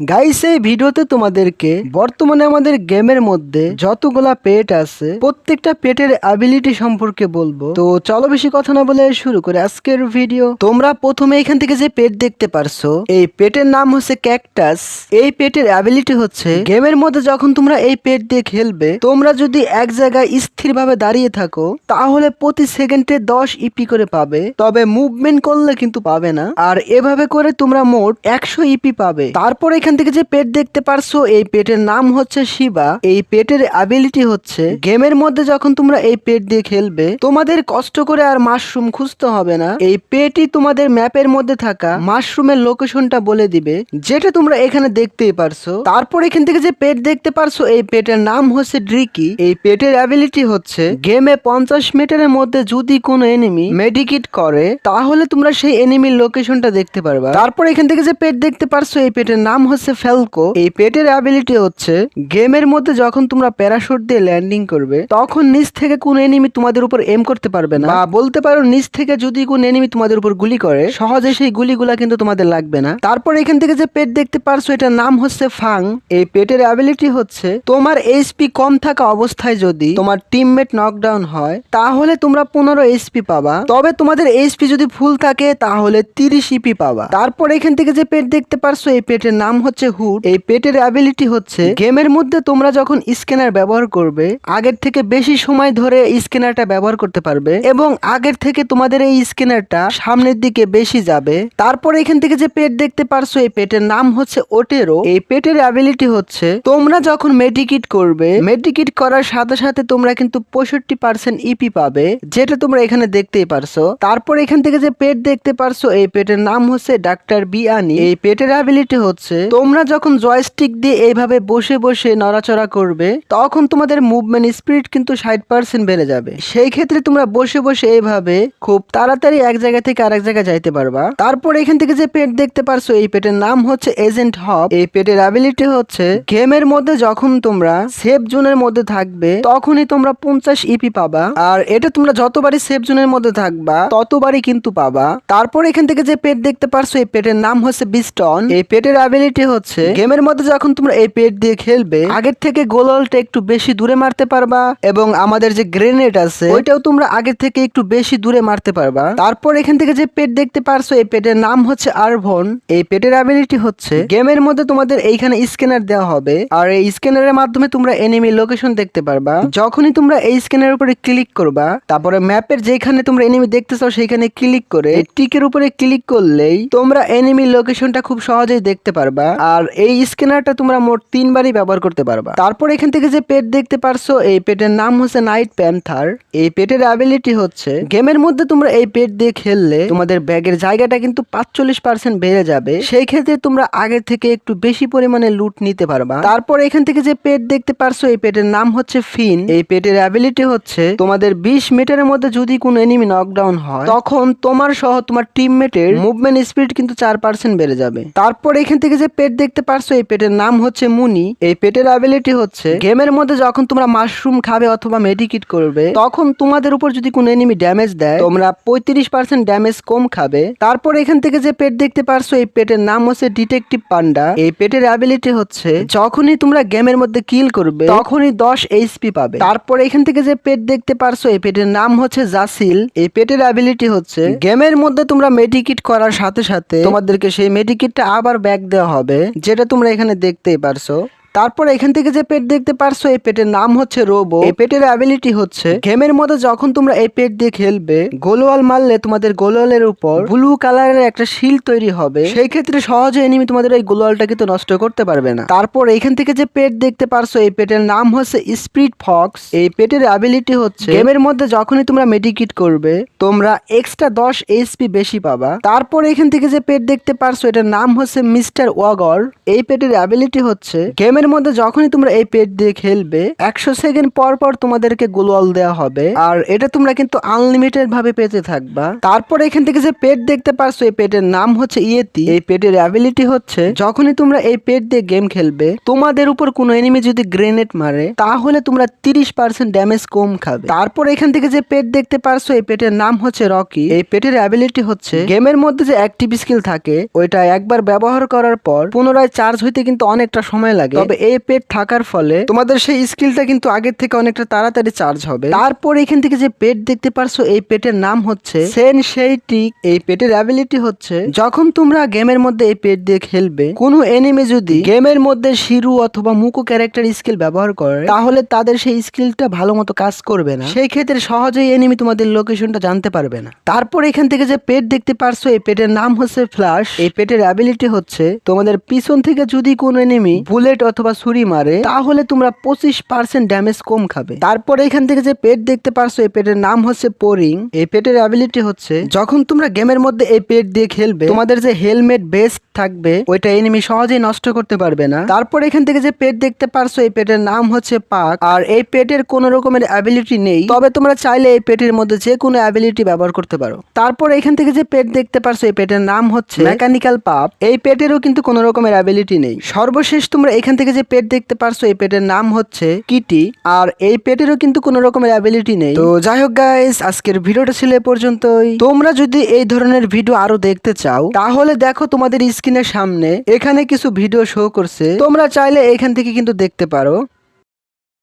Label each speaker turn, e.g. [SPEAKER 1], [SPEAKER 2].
[SPEAKER 1] Guys এই ভিডিওতে তোমাদেরকে বর্তমানে আমাদের গেমের মধ্যে যতগুলা পেট আছে, প্রত্যেকটা পেটের অ্যাবিলিটি সম্পর্কে বলব। তো চলো বেশি কথা না বলে শুরু করে আজকের ভিডিও তোমরা প্রথমে এখান থেকে যে পেট দেখতে পারছ, এই পেটের নাম হচ্ছে ক্যাকটাস এই পেটের অ্যাবিলিটি হচ্ছে গেমের মধ্যে যখন তোমরা এই পেট দিয়ে খেলবে, তোমরা যদি এক জায়গায় স্থিরভাবে দাঁড়িয়ে থাকো, তাহলে প্রতি সেকেন্ডে দশ ইপি করে পাবে। তবে মুভমেন্ট করলে কিন্তু পাবে না। আর এভাবে করে তোমরা মোট একশো ইপি পাবে। তারপর এখান থেকে যে পেট দেখতে পারছ, এই পেটের নাম হচ্ছে শিবা। এই পেটের অ্যাবিলিটি হচ্ছে গেমের মধ্যে যখন তোমরা এই পেট দিয়ে খেলবে, তোমাদের কষ্ট করে আর মাশরুম খুঁজতে হবে না। এই পেটই তোমাদের ম্যাপের মধ্যে থাকা মাশরুমের লোকেশনটা বলে দিবে, যেটা তোমরা এখানে দেখতেই পারছ। তারপর এখান থেকে যে পেট দেখতে পারছ, এই পেটের নাম হচ্ছে ড্রিকি। এই পেটের অ্যাবিলিটি হচ্ছে গেমে পঞ্চাশ মিটারের মধ্যে যদি কোনো এনিমি মেডিকিট করে, তাহলে তোমরা সেই এনিমির লোকেশনটা দেখতে পারবা। তারপর এখান থেকে যে পেট দেখতে পারছ, এই পেটের নাম হচ্ছে ফেলকো এই পেটের অ্যাবিলিটি হচ্ছে গেমের মধ্যে যখন তোমরা প্যারাশুট দিয়ে ল্যান্ডিং করবে, তখন নিচ থেকে কোন এনিমি তোমাদের উপর এম করতে পারবে না। বা বলতে পারো নিচ থেকে যদি কোন এনিমি তোমাদের উপর গুলি করে, সহজে সেই গুলিগুলা কিন্তু তোমাদের লাগবে না। তারপর এখান থেকে যে পেট দেখতে পারছ, এটার নাম হচ্ছে ফাং। এই পেটের অ্যাবিলিটি হচ্ছে তোমার এইচপি কম থাকা অবস্থায় যদি তোমার টিমমেট নকডাউন হয়, তাহলে তোমরা পনেরো এইচপি পাবা। তবে তোমাদের এইচপি যদি ফুল থাকে, তাহলে তিরিশ ইপি পাবা। তারপর এখান থেকে যে পেট দেখতে পারছ, এই পেটের নাম হচ্ছে হুড। এই পেটের অ্যাবিলিটি হচ্ছে গেমের মধ্যে তোমরা যখন স্ক্যানার ব্যবহার করবে, আগের থেকে বেশি সময় ধরে স্ক্যানারটা ব্যবহার করতে পারবে এবং আগের থেকে তোমাদের এই স্ক্যানারটা সামনের দিকে বেশি যাবে। তারপর এখান থেকে যে পেট দেখতে পারছ, এই পেটের নাম হচ্ছে ওটেরো। এই পেটের অ্যাবিলিটি হচ্ছে তোমরা যখন মেডিকিট করবে মেডিকিট করার সাথে সাথে তোমরা কিন্তু পঁয়ষট্টি পার্সেন্ট ইপি পাবে, যেটা তোমরা এখানে দেখতেই পারছ। তারপর এখান থেকে যে পেট দেখতে পারছ, এই পেটের নাম হচ্ছে ডাক্তার বিয়ানি। এই পেটের অ্যাবিলিটি হচ্ছে তোমরা যখন জয়স্টিক দিয়ে এইভাবে বসে বসে নড়াচড়া করবে, তখন তোমাদের মুভমেন্ট স্পিড কিন্তু ষাট পার্সেন্ট বেড়ে যাবে। সেই ক্ষেত্রে তোমরা বসে বসে এইভাবে খুব তাড়াতাড়ি এক জায়গা থেকে আরেক জায়গায় যাইতে পারবা। তারপর এখান থেকে যে পেট দেখতে পারছ, এই পেটের নাম হচ্ছে এজেন্ট হব এই পেটের অ্যাবিলিটি হচ্ছে গেমের মধ্যে যখন তোমরা সেফ জোনের মধ্যে থাকবে, তখনই তোমরা পঞ্চাশ ইপি পাবা। আর এটা তোমরা যতবারই সেফ জোনের মধ্যে থাকবা, ততবারই কিন্তু পাবা। তারপর এখান থেকে যে পেট দেখতে পারছ, এই পেটের নাম হচ্ছে বিস্টন এই পেটের অ্যাবিলিটি হচ্ছে, গেমের মধ্যে যখন তোমরা এই পেট দিয়ে খেলবে, আগের থেকে গোললটা একটু বেশি দূরে মারতে পারবা এবং আমাদের যে গ্রেনেড আছে, ওইটাও তোমরা আগের থেকে একটু বেশি দূরে মারতে পারবা। তারপর এখান থেকে যে পেট দেখতে পারছ, এই পেটের নাম হচ্ছে আরভন। এই পেটের অ্যাবিলিটি হচ্ছে, গেমের মধ্যে তোমাদের এইখানে স্ক্যানার দেওয়া হবে। আর এই স্ক্যানারের মাধ্যমে তোমরা এনিমি লোকেশন দেখতে পারবা। যখনই তোমরা এই স্ক্যানের উপরে ক্লিক করবা, তারপরে ম্যাপের যেখানে তোমরা এনিমি দেখতে চাও, সেখানে ক্লিক করে টিকের উপরে ক্লিক করলেই তোমরা এনিমি লোকেশনটা খুব সহজেই দেখতে পারবা। আর এই স্ক্যানারটা তোমরা মোট তিনবারই ব্যবহার করতে পারবা। তারপর এখান থেকে যে পেট দেখতে পারছ, এই পেটের নাম হচ্ছে নাইট প্যান্থার। এই পেটের অ্যাবিলিটি হচ্ছে, গেমের মধ্যে তোমরা এই পেট দিয়ে খেললে তোমাদের ব্যাগের জায়গাটা কিন্তু পাঁচচল্লিশ পার্সেন্ট বেড়ে যাবে। সেই ক্ষেত্রে তোমরা আগের থেকে একটু বেশি পরিমাণে লুট নিতে পারবা। তারপর এখান থেকে যে পেট দেখতে পারছ, এই পেটের নাম হচ্ছে ফিন। এই পেটের অ্যাবিলিটি হচ্ছে, তোমাদের বিশ মিটারের মধ্যে যদি কোনো এনিমি নকডাউন হয়, তখন তোমার সহ তোমার টিমমেটের মুভমেন্ট স্পিড কিন্তু চার পার্সেন্ট বেড়ে যাবে। তারপর এখান থেকে যে পেট দেখতে পারছ, এই পেটের নাম হচ্ছে মুনি। এই পেটের অ্যাবিলিটি হচ্ছে গেমের মধ্যে যখন তোমরা মাশরুম খাবে অথবা মেডিকিট করবে, তখন তোমাদের উপর যদি কোনো এনিমি ড্যামেজ দেয়, তোমরা পঁয়ত্রিশ পার্সেন্ট ড্যামেজ কম খাবে। তারপর এখান থেকে যে পেট দেখতে পারছ, এই পেটের নাম হচ্ছে ডিটেকটিভ পান্ডা এই পেটের অ্যাবিলিটি হচ্ছে যখনই তোমরা গেমের মধ্যে কিল করবে, তখনই দশ এইচপি পাবে। তারপর এখান থেকে যে পেট দেখতে পারছ, এই পেটের নাম হচ্ছে জাসিল। এই পেটের অ্যাবিলিটি হচ্ছে গেমের মধ্যে তোমরা মেডিকিট করার সাথে সাথে তোমাদেরকে সেই মেডিকিটটা আবার ব্যাক দেওয়া হবে। যেটা তোমরা এখানে দেখতেই পারছ। তারপর এখান থেকে যে পেট দেখতে পারছ, এই পেটের নাম হচ্ছে রোবো। এই পেটের অ্যাবিলিটি হচ্ছে গেমের মধ্যে যখন তোমরা এই পেট দিয়ে খেলবে, গোলওয়াল মারলে তোমাদের গোলওয়ালের উপর ব্লু কালারের একটা শিল তৈরি হবে। সেই ক্ষেত্রে সহজে এনিমি তোমাদের এই গোলওয়ালটা কিন্তু নষ্ট করতে পারবে না। তারপর এখান থেকে যে পেট দেখতে পারছ, এই পেটের নাম হচ্ছে স্পিড ফক্স এই পেটের অ্যাবিলিটি হচ্ছে গেমের মধ্যে যখনই তোমরা মেডিকিট করবে, তোমরা এক্সট্রা দশ এইচপি বেশি পাবা। তারপর এখান থেকে যে পেট দেখতে পারছ, এটার নাম হচ্ছে মিস্টার ওয়াগর এই পেটের অ্যাবিলিটি হচ্ছে গেমের গেমের মধ্যে যখনই তোমরা এই পেট দিয়ে খেলবে, একশো সেকেন্ড পর পর তোমাদেরকে গ্লোয়াল দেওয়া হবে। আর এটা তোমরা কিন্তু আনলিমিটেড ভাবে পেতে থাকবা। তারপর এখান থেকে যে পেট দেখতে পারছ, এই পেটের নাম হচ্ছে ইয়েতি। এই পেটের অ্যাবিলিটি হচ্ছে, যখনই তোমরা এই পেট দিয়ে গেম খেলবে, তোমাদের উপর কোনো এনিমি যদি গ্রেনেড মারে, তাহলে তোমরা তিরিশ পার্সেন্ট ড্যামেজ কম খাবে। তারপর এখান থেকে যে পেট দেখতে পারছ, এই পেটের নাম হচ্ছে রকি। এই পেটের অ্যাবিলিটি হচ্ছে গেমের মধ্যে যে অ্যাক্টিভ স্কিল থাকে, ওইটা একবার ব্যবহার করার পর পুনরায় চার্জ হইতে কিন্তু অনেকটা সময় লাগে। তবে এই পেট থাকার ফলে তোমাদের সেই স্কিলটা কিন্তু আগের থেকে অনেকটা তাড়াতাড়ি চার্জ হবে। তারপর এখান থেকে যে পেট দেখতে পারছ, এই পেটের নাম হচ্ছে সেন সেইটিক এই পেটের অ্যাবিলিটি হচ্ছে, যখন তোমরা গেমের মধ্যে এই পেট দিয়ে খেলবে, কোনো এনিমে যদি গেমের মধ্যে শিরু অথবা মুকো ক্যারেক্টার স্কিল ব্যবহার করে, তাহলে তাদের সেই স্কিলটা ভালো মতো কাজ করবে না। সেই ক্ষেত্রে সহজেই এনিমি তোমাদের লোকেশনটা জানতে পারবে না। তারপর এখান থেকে যে পেট দেখতে পারছ, এই পেটের নাম হচ্ছে ফ্লাশ এই পেটের অ্যাবিলিটি হচ্ছে, তোমাদের পিছন থেকে যদি কোনো এনিমি বুলেট অথবা ছুরি মারে, তাহলে তোমরা পঁচিশ পার্সেন্ট ড্যামেজ কম খাবে। তারপর এখান থেকে যে পেট দেখতে পারছ, এই পেটের নাম হচ্ছে পোরিং। এই পেটের অ্যাবিলিটি হচ্ছে, যখন তোমরা গেমের মধ্যে এই পেট দিয়ে খেলবে, তোমাদের যে হেলমেট বেস্ট থাকবে, ওইটা এনিমি সহজেই নষ্ট করতে পারবে না। তারপর এখান থেকে যে পেট দেখতে পারছ, এই পেটের নাম হচ্ছে পাক। আর এই পেটের কোন রকমের অ্যাবিলিটি নেই, তবে তোমরা চাইলে এই পেটের মধ্যে যে কোনো অ্যাবিলিটি ব্যবহার করতে পারো। তারপর এখান থেকে যে পেট দেখতে পারছ, এই পেটের নাম হচ্ছে মেকানিক্যাল পাপ। এই পেটেরও কিন্তু কোনো রকমের অ্যাবিলিটি নেই। সর্বশেষ তোমরা এখান থেকে যে পেট দেখতে পারছ, এই পেটের নাম হচ্ছে কিটি, আর এই পেটেরও কিন্তু কোনো রকমের অ্যাবিলিটি নেই। তো যাই হোক গাইস আজকের ভিডিওটা ছিল এ পর্যন্তই। তোমরা যদি এই ধরনের ভিডিও আরও দেখতে চাও, তাহলে দেখো তোমাদের স্ক্রিনের সামনে এখানে কিছু ভিডিও শো করছে। তোমরা চাইলে এখান থেকে কিন্তু দেখতে পারো।